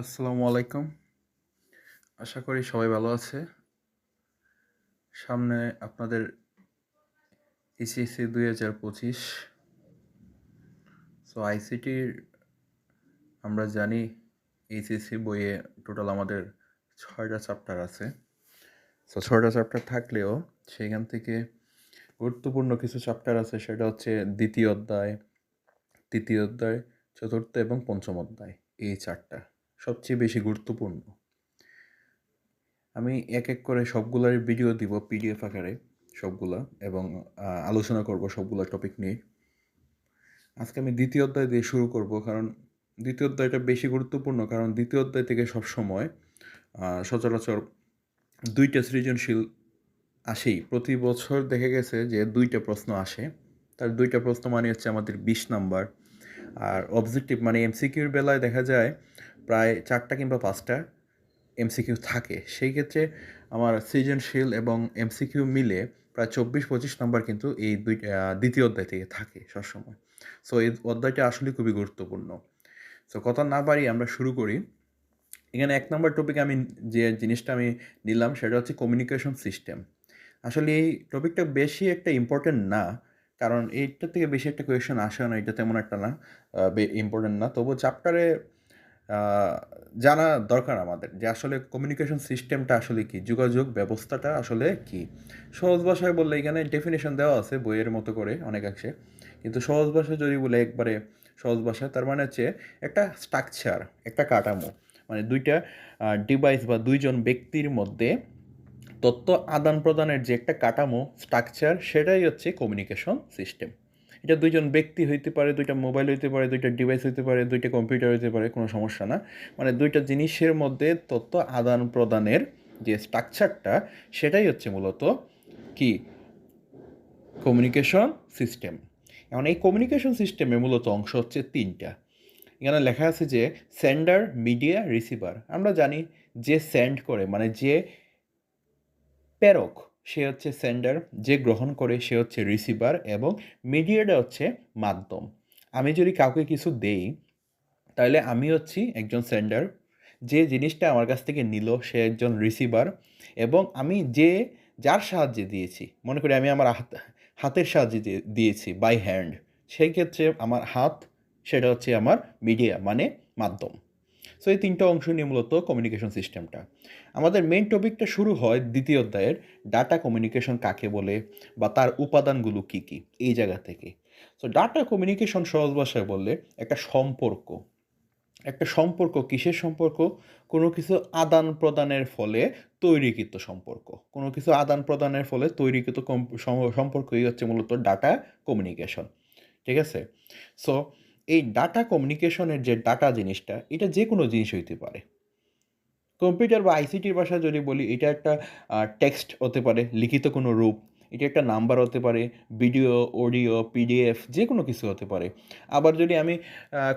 আসসালামু আলাইকুম। আশা করি সবাই ভালো আছে। সামনে আপনাদের ইসিসি দুই হাজার পঁচিশ। সো আইসিটির আমরা জানি এইচএসসি বইয়ে টোটাল আমাদের ছয়টা চ্যাপ্টার আছে। সো ছয়টা চ্যাপ্টার থাকলেও সেখান থেকে গুরুত্বপূর্ণ কিছু চ্যাপ্টার আছে, সেটা হচ্ছে দ্বিতীয় অধ্যায়, তৃতীয় অধ্যায়, চতুর্থ এবং পঞ্চম অধ্যায়, এই চারটা। সবচেয়ে বেশি গুরুত্বপূর্ণ। আমি এক এক করে সবগুলোর ভিডিও দিব পিডিএফ আকারে, সবগুলা, এবং আলোচনা করব সবগুলো টপিক নিয়ে। আজকে আমি দ্বিতীয় অধ্যায় দিয়ে শুরু করব, কারণ দ্বিতীয় অধ্যায়টা বেশি গুরুত্বপূর্ণ, কারণ দ্বিতীয় অধ্যায় থেকে সবসময় সচরাচর দুইটা সৃজনশীল আসেই। প্রতি বছর দেখা গেছে যে দুইটা প্রশ্ন আসে। তার দুইটা প্রশ্ন মানে হচ্ছে আমাদের বিশ নাম্বার। আর অবজেক্টিভ মানে এমসিকিউর বেলায় দেখা যায় প্রায় চারটা কিংবা পাঁচটা এমসিকিউ থাকে। সেই ক্ষেত্রে আমার সৃজনশীল এবং এমসিকিউ মিলে প্রায় চব্বিশ পঁচিশ নম্বর কিন্তু এই দুই দ্বিতীয় অধ্যায় থেকে থাকে সবসময়। সো এই অধ্যায়টা আসলে খুবই গুরুত্বপূর্ণ। সো কথা না পারি আমরা শুরু করি। এখানে এক নম্বর টপিকে আমি যে জিনিসটা আমি নিলাম সেটা হচ্ছে কমিউনিকেশন সিস্টেম আসলে এই টপিকটা বেশি একটা ইম্পর্টেন্ট না, কারণ এইটার থেকে বেশি একটা কোয়েশন আসে না, এটা তেমন একটা না ইম্পর্টেন্ট না। তবু চ্যাপ্টারে জানা দরকার আমাদের যে আসলে কমিউনিকেশন সিস্টেমটা আসলে কি, যোগাযোগ ব্যবস্থাটা আসলে কি? সহজ ভাষায় বললে এখানে ডেফিনেশন দেওয়া আছে বইয়ের মতো করে অনেকাংশে কিন্তু সহজ ভাষায় যদি বলে একবারে সহজ ভাষায় তার মানে হচ্ছে একটা স্ট্রাকচার একটা কাঠামো। মানে দুইটা ডিভাইস বা দুইজন ব্যক্তির মধ্যে তথ্য আদান প্রদানের যে একটা কাঠামো স্ট্রাকচার সেটাই হচ্ছে কমিউনিকেশন সিস্টেম এটা দুইজন ব্যক্তি হইতে পারে, দুইটা মোবাইল হইতে পারে, দুইটা ডিভাইস হইতে পারে, দুইটা কম্পিউটার হইতে পারে, কোনো সমস্যা না। মানে দুইটা জিনিসের মধ্যে তথ্য আদান প্রদানের যে স্ট্রাকচারটা সেটাই হচ্ছে মূলত কি? কমিউনিকেশন সিস্টেম এখন এই কমিউনিকেশন সিস্টেমে মূলত অংশ হচ্ছে তিনটা। এখানে লেখা আছে যে সেন্ডার মিডিয়া রিসিভার আমরা জানি যে সেন্ড করে মানে যে প্রেরক। সে হচ্ছে সেন্ডার যে গ্রহণ করে সে হচ্ছে রিসিভার এবং মিডিয়াটা হচ্ছে মাধ্যম। আমি যদি কাউকে কিছু দেই, তাহলে আমি হচ্ছি একজন সেন্ডার যে জিনিসটা আমার কাছ থেকে নিল, সে একজন রিসিভার এবং আমি যে, যার সাহায্যে দিয়েছি, মনে করি আমি আমার হাত, হাতের সাহায্যে দিয়েছি বাই হ্যান্ড সেই ক্ষেত্রে আমার হাত, সেটা হচ্ছে আমার মিডিয়া মানে মাধ্যম। সো এই তিনটা অংশ নিয়ে মূলত কমিউনিকেশন সিস্টেমটা আমাদের মেন টপিকটা শুরু হয় দ্বিতীয় অধ্যায়ের ডাটা কমিউনিকেশন কাকে বলে বা তার উপাদানগুলো কী কী, এই জায়গা থেকে। সো ডাটা কমিউনিকেশন সহজ ভাষায় বললে একটা সম্পর্ক। একটা সম্পর্ক কিসের সম্পর্ক? কোনো কিছু আদান প্রদানের ফলে তৈরিকৃত সম্পর্ক। কোনো কিছু আদান প্রদানের ফলে তৈরিকৃত সম্পর্কই হচ্ছে মূলত ডাটা কমিউনিকেশন ঠিক আছে? সো এই ডাটা কমিউনিকেশনের যে ডাটা জিনিসটা, এটা যে কোনো জিনিস হইতে পারে। কম্পিউটার বা আইসিটির ভাষায় যদি বলি, এটা একটা টেক্সট হতে পারে, লিখিত কোনো রূপ। এটা একটা নাম্বার হতে পারে ভিডিও অডিও পিডিএফ যে কোনো কিছু হতে পারে। আবার যদি আমি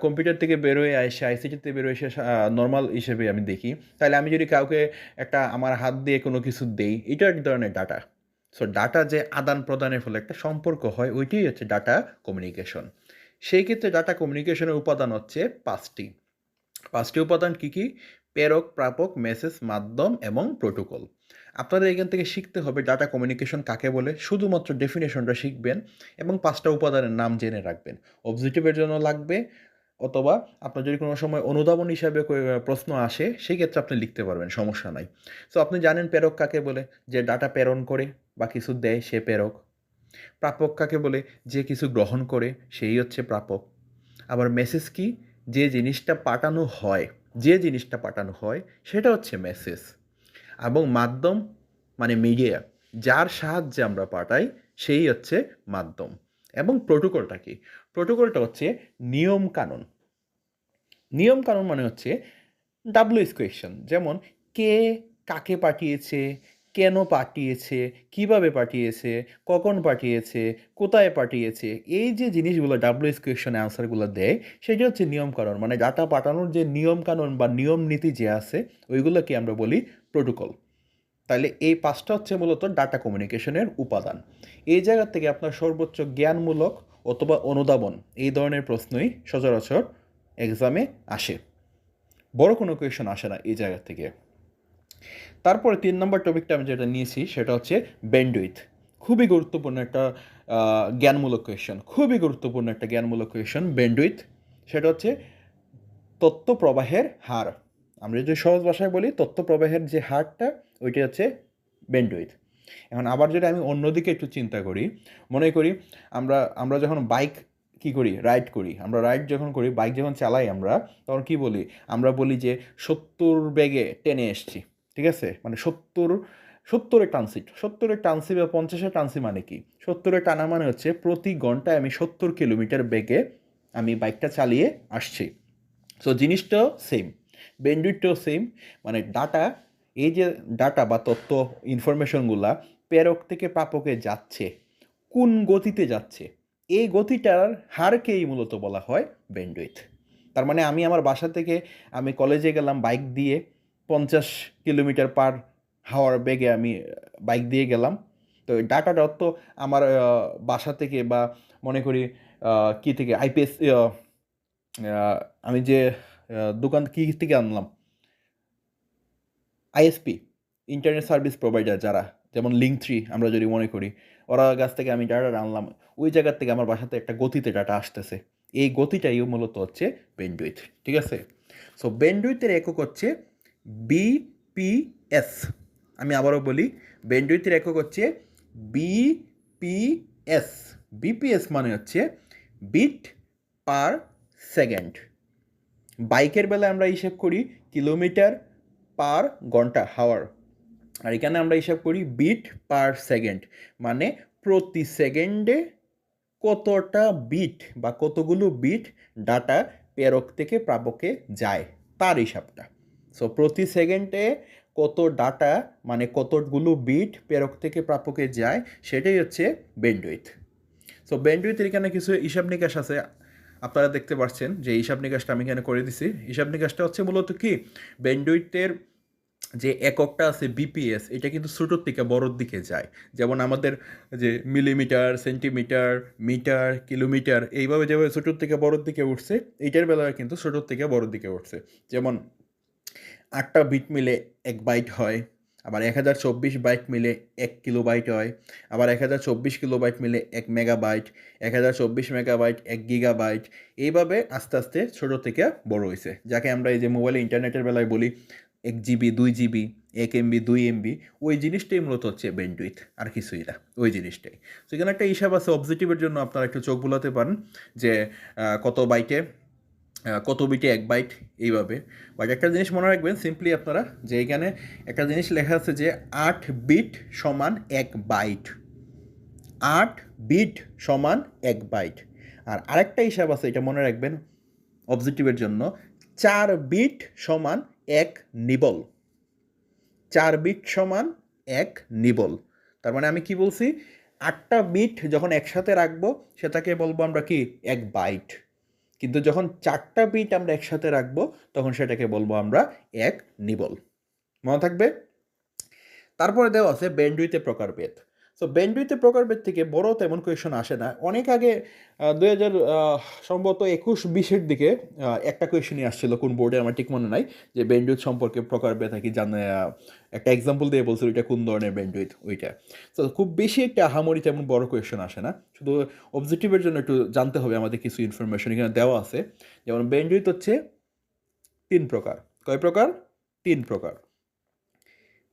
কম্পিউটার থেকে বেরোয় এসে আইসিটিতে বেরোয় এসে নর্মাল হিসেবে আমি দেখি, তাহলে আমি যদি কাউকে একটা আমার হাত দিয়ে কোনো কিছু দেই, এটা এক ধরনের ডাটা সো ডাটা যে আদান প্রদানের ফলে একটা সম্পর্ক হয়, ওইটাই হচ্ছে ডাটা কমিউনিকেশন সেই ক্ষেত্রে ডাটা কমিউনিকেশনের উপাদান হচ্ছে পাঁচটি। পাঁচটি উপাদান কী কী? প্রেরক, প্রাপক মেসেজ মাধ্যম এবং প্রোটোকল আপনাদের এখান থেকে শিখতে হবে ডাটা কমিউনিকেশন কাকে বলে? শুধুমাত্র ডেফিনেশনটা শিখবেন এবং পাঁচটা উপাদানের নাম জেনে রাখবেন। অবজেক্টিভের জন্য লাগবে অথবা আপনার যদি কোনো সময় অনুধাবন হিসাবে প্রশ্ন আসে সেই ক্ষেত্রে আপনি লিখতে পারবেন, সমস্যা নাই। সো আপনি জানেন প্রেরক কাকে বলে? যে ডাটা প্রেরণ করে বা কিছু দেয়, সে প্রেরক। প্রাপক কাকে বলে? যে কিছু গ্রহণ করে, সেই হচ্ছে প্রাপক। আবার মেসেজ কি? যে জিনিসটা পাঠানো হয়, যে জিনিসটা পাঠানো হয়, সেটা হচ্ছে মেসেজ এবং মাধ্যম মানে মিডিয়া যার সাহায্যে আমরা পাঠাই, সেই হচ্ছে মাধ্যম। এবং প্রোটোকলটা কি? প্রোটোকলটা হচ্ছে নিয়ম কানুন। নিয়ম কানুন মানে হচ্ছে ডাব্লিউএস কোয়েশন যেমন কে কাকে পাঠিয়েছে কেন পাঠিয়েছে, কীভাবে পাঠিয়েছে, কখন পাঠিয়েছে, কোথায় পাঠিয়েছে, এই যে জিনিসগুলো ডাব্লিউএস কোয়েশনে আনসারগুলো দেয়, সেটা হচ্ছে নিয়মকানুন। মানে ডাটা পাঠানোর যে নিয়মকানুন বা নিয়ম নীতি যে আছে, ওইগুলোকে আমরা বলি প্রোটোকল তাহলে এই পাঁচটা হচ্ছে মূলত ডাটা কমিউনিকেশনের উপাদান। এই জায়গা থেকে আপনার সর্বোচ্চ জ্ঞানমূলক অথবা অনুধাবন, এই ধরনের প্রশ্নই সচরাচর এক্সামে আসে। বড় কোনো কোয়েশন আসে না এই জায়গা থেকে। তারপরে তিন নম্বর টপিকটা আমি যেটা নিয়েছি, সেটা হচ্ছে ব্যান্ডউইথ খুবই গুরুত্বপূর্ণ একটা জ্ঞানমূলক কোয়েশন খুবই গুরুত্বপূর্ণ একটা জ্ঞানমূলক কোয়েশন ব্যান্ডউইথ সেটা হচ্ছে তথ্য প্রবাহের হার। আমরা যদি সহজ ভাষায় বলি, তথ্য প্রবাহের যে হারটা, ওইটা হচ্ছে ব্যান্ডউইথ এখন আবার যদি আমি অন্যদিকে একটু চিন্তা করি, মনে করি আমরা আমরা যখন বাইক কি করি? রাইড করি। আমরা রাইড যখন করি বাইক যখন চালাই আমরা, তখন কি বলি? আমরা বলি যে সত্তর বেগে টেনে এসছি। ঠিক আছে? মানে সত্তর সত্তরে টানছি সত্তরের টানসি বা পঞ্চাশে টানসি মানে কি? সত্তরের টানা মানে হচ্ছে প্রতি ঘন্টায় আমি সত্তর কিলোমিটার বেগে আমি বাইকটা চালিয়ে আসছি। সো জিনিসটাও সেম বেন্ডুইটটাও সেম মানে ডাটা এই যে ডাটা বা তথ্য ইনফরমেশনগুলা প্রেরক থেকে প্রাপকে যাচ্ছে, কোন গতিতে যাচ্ছে, এই গতিটার হারকেই মূলত বলা হয় বেন্ডুইথ তার মানে আমি আমার বাসা থেকে আমি কলেজে গেলাম বাইক দিয়ে পঞ্চাশ কিলোমিটার পার হাওয়ার বেগে আমি বাইক দিয়ে গেলাম। তো ডাটাটা তো আমার বাসা থেকে বা মনে করি কি থেকে আইপিএস আমি যে দোকান কি থেকে আনলাম? আইএসপি ইন্টারনেট সার্ভিস প্রোভাইডার যারা, যেমন লিঙ্ক থ্রি আমরা যদি মনে করি, ওরা কাছ থেকে আমি ডাটা আনলাম। ওই জায়গার থেকে আমার বাসাতে একটা গতিতে ডাটা আসতেছে। এই গতিটাই মূলত হচ্ছে বেন্ডুইথ ঠিক আছে? সো বেন্ডুইথের একক হচ্ছে বিপিএস আমি আবারও বলি বেন্ডুইথের একক হচ্ছে বিপিএস বিপিএস মানে হচ্ছে বিট পার সেকেন্ড বাইকের বেলায় আমরা হিসেব করি কিলোমিটার পার ঘণ্টা হাওয়ার আর এখানে আমরা হিসাব করি বিট পার সেকেন্ড মানে প্রতি সেকেন্ডে কতটা বিট বা কতগুলো বিট ডাটা প্রেরক থেকে প্রাপকে যায়, তার হিসাবটা। সো প্রতি সেকেন্ডে কত ডাটা মানে কতগুলো বিট প্রেরক থেকে প্রাপকে যায়, সেটাই হচ্ছে বেন্ডউইথ সো বেন্ডউইথের এখানে কিছু হিসাব নিকাশ আছে। আপনারা দেখতে পাচ্ছেন যে হিসাব নিকাশটা আমি এখানে করে দিছি। হিসাব নিকাশটা হচ্ছে মূলত কি? বেন্ডউইথের যে এককটা আছে বিপিএস এটা কিন্তু ছোটোর থেকে বড়োর দিকে যায়। যেমন আমাদের যে মিলিমিটার সেন্টিমিটার মিটার কিলোমিটার এইভাবে যেভাবে ছোটোর থেকে বড়োর দিকে উঠছে এইটার বেলায় কিন্তু ছোটোর থেকে বড়োর দিকে উঠছে। যেমন আটটা বিট মিলে এক বাইট হয়, আবার এক হাজার চব্বিশ বাইট মিলে এক কিলো বাইট হয়, আবার এক হাজার চব্বিশ কিলো বাইট মিলে এক মেগাবাইট এক হাজার চব্বিশ মেগাবাইট এক গিগাবাইট এইভাবে আস্তে আস্তে ছোটো থেকে বড় হয়েছে। যাকে আমরা এই যে মোবাইলে ইন্টারনেটের বেলায় বলি এক জিবি দুই জিবি এক এমবি দুই এমবি ওই জিনিসটাই মূলত হচ্ছে বেন্ডউইথ আর কিছুই না, ওই জিনিসটাই। তো এখানে একটা হিসাব আছে অবজেক্টিভের জন্য আপনারা একটু চোখ বুলাতে পারেন যে কত বাইটে কত বিটে এক বাইট এইভাবে। বাট একটা জিনিস মনে রাখবেন সিম্পলি আপনারা যে এখানে একটা জিনিস লেখা আছে যে আট বিট সমান এক বাইট আট বিট সমান এক বাইট আর আরেকটা হিসাব আছে, এটা মনে রাখবেন অবজেক্টিভের জন্য। চার বিট সমান এক নিবল। চার বিট সমান এক নিবল। তার মানে আমি কি বলছি? আটটা বিট যখন একসাথে রাখব, সেটাকে বলব আমরা কি? এক বাইট কিন্তু যখন চারটা বিট আমরা একসাথে রাখব, তখন সেটাকে বলব আমরা এক নিবল। মনে থাকবে? তারপরে দেওয়া আছে ব্যান্ডুইতে প্রকারভেদ সো ব্যান্ডউইথে প্রকারভেদ থেকে বড় তেমন কোয়েশন আসে না। অনেক আগে দুই হাজার সম্ভবত একুশ, বিশের দিকে একটা কোয়েশনই আসছিল, কোন বোর্ডে আমার ঠিক মনে নাই, যে ব্যান্ডউইথ সম্পর্কে প্রকারভেদ আর কি জানে একটা এক্সাম্পল দিয়ে বলছিল ওইটা কোন ধরনের ব্যান্ডউইথ ওইটা। তো খুব বেশি একটা আহামরি তেমন বড় কোয়েশন আসে না। শুধু অবজেক্টিভের জন্য একটু জানতে হবে, আমাদের কিছু ইনফরমেশন এখানে দেওয়া আছে। যেমন ব্যান্ডউইথ হচ্ছে তিন প্রকার। কয় প্রকার? তিন প্রকার।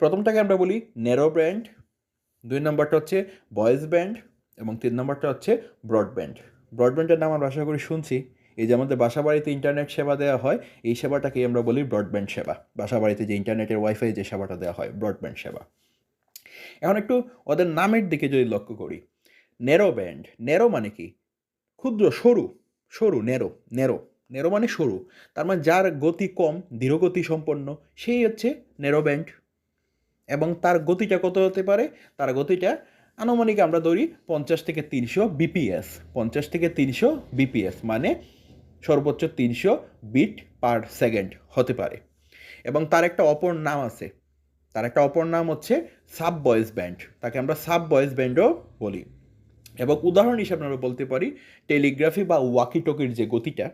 প্রথমটাকে আমরা বলি ন্যারো ব্যান্ড দুই নম্বরটা হচ্ছে ভয়েস ব্যান্ড এবং তিন নম্বরটা হচ্ছে ব্রডব্যান্ড। ব্রডব্যান্ডের নাম আমরা আশা করি শুনছি। এই যে আমাদের বাসা বাড়িতে ইন্টারনেট সেবা দেওয়া হয়, এই সেবাটাকেই আমরা বলি ব্রডব্যান্ড সেবা। বাসা বাড়িতে যে ইন্টারনেটের ওয়াইফাই যে সেবাটা দেওয়া হয়, ব্রডব্যান্ড সেবা। এখন একটু ওদের নামের দিকে যদি লক্ষ্য করি। নেরো ব্যান্ড, নেরো মানে কি? ক্ষুদ্র, সরু সরু, নেরো নেরো। নেরো মানে সরু। তার মানে যার গতি কম ধীরগতি সম্পন্ন, সেই হচ্ছে নেরো ব্যান্ড। এবং তার গতিটা কত হতে পারে? তার গতিটা আনুমানিক আমরা ধরি পঞ্চাশ থেকে তিনশো বিপিএস, পঞ্চাশ থেকে তিনশো বিপিএস মানে সর্বোচ্চ তিনশো বিট পার সেকেন্ড হতে পারে। এবং তার একটা অপর নাম আছে। তার একটা অপর নাম হচ্ছে সাব ভয়েস ব্যান্ড। তাকে আমরা সাব ভয়েস ব্যান্ডও বলি। এবং উদাহরণ হিসেবে আমরা বলতে পারি, টেলিগ্রাফি বা ওয়াকি টকির যে গতিটা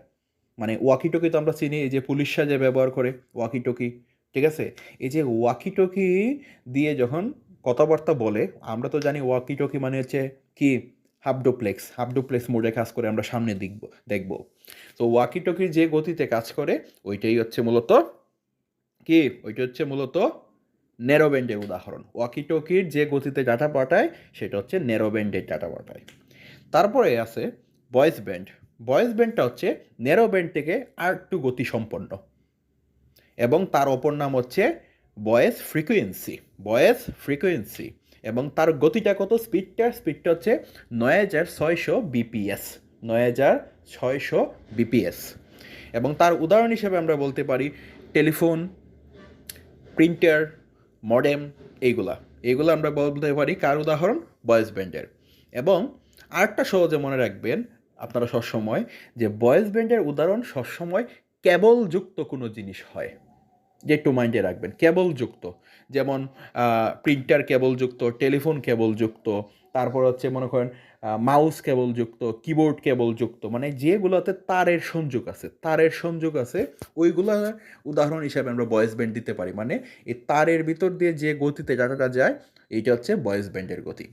মানে ওয়াকিটকি তো আমরা চিনি, এই যে পুলিশরা যে ব্যবহার করে, ওয়াকিটকি। ঠিক আছে? এই যে ওয়াকিটকি দিয়ে যখন কথাবার্তা বলে, আমরা তো জানি ওয়াকিটকি মানে হচ্ছে কি? হাফডোপ্লেক্স হাফডোপ্লেক্স মোডে কাজ করে আমরা সামনে দেখব দেখব। তো ওয়াকিটকির যে গতিতে কাজ করে, ওইটাই হচ্ছে মূলত কি? ওইটা হচ্ছে মূলত ন্যারোব্যান্ডের উদাহরণ। ওয়াকিটকির যে গতিতে ডাটা পাঠায়, সেটা হচ্ছে ন্যারোব্যান্ডের ডাটা পাঠায়। তারপরে আছে ভয়েস ব্যান্ড ভয়েস ব্যান্ডটা হচ্ছে ন্যারো ব্যান্ড থেকে আর একটু গতিসম্পন্ন। এবং তার অপর নাম হচ্ছে ভয়েস ফ্রিকোয়েন্সি ভয়েস ফ্রিকোয়েন্সি। এবং তার গতিটা কত? স্পিডটা স্পিডটা হচ্ছে নয় হাজার ছয়শো বিপিএস, নয় হাজার ছয়শো বিপিএস। এবং তার উদাহরণ হিসেবে আমরা বলতে পারি টেলিফোন, প্রিন্টার, মডেম এইগুলা। এইগুলো আমরা বলতে পারি কার উদাহরণ? ভয়েস ব্যান্ডের। এবং আরেকটা সহজে মনে রাখবেন আপনারা সবসময় যে ভয়েস ব্যান্ডের উদাহরণ সবসময় কেবলযুক্ত কোনো জিনিস হয়। যে একটু মাইন্ডে রাখবেন। কেবলযুক্ত, যেমন প্রিন্টার কেবলযুক্ত টেলিফোন কেবলযুক্ত, তারপর হচ্ছে মনে করেন মাউস কেবলযুক্ত কিবোর্ড কেবলযুক্ত মানে যেগুলোতে তারের সংযোগ আছে, তারের সংযোগ আছে, ওইগুলো উদাহরণ হিসাবে আমরা ভয়েস ব্যান্ড দিতে পারি। মানে এই তারের ভিতর দিয়ে যে গতিতে ডাটাটা যায়, এইটা হচ্ছে ভয়েস ব্যান্ডের গতি।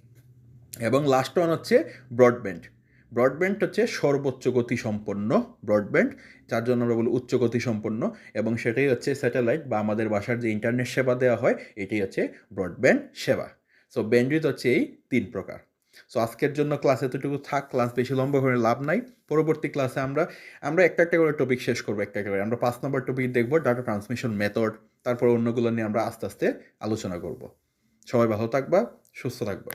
এবং লাস্ট ওয়ান হচ্ছে ব্রডব্যান্ড ব্রডব্যান্ড হচ্ছে সর্বোচ্চ গতি সম্পন্ন ব্রডব্যান্ড যার জন্য আমরা বলি উচ্চ গতি সম্পন্ন এবং সেটাই হচ্ছে স্যাটেলাইট বা আমাদের বাসার যে ইন্টারনেট সেবা দেওয়া হয়, এটাই হচ্ছে ব্রডব্যান্ড সেবা। সো ব্যান্ডউইথ হচ্ছে এই তিন প্রকার। সো আজকের জন্য ক্লাস এতটুকু থাক ক্লাস বেশি লম্বা করে লাভ নাই। পরবর্তী ক্লাসে আমরা আমরা একটা একটা করে টপিক শেষ করব, একটা একটা করে। আমরা পাঁচ নম্বর টপিক দেখব ডাটা ট্রান্সমিশন মেথড তারপর অন্যগুলো নিয়ে আমরা আস্তে আস্তে আলোচনা করব। সবাই ভালো থাকবা, সুস্থ থাকবা।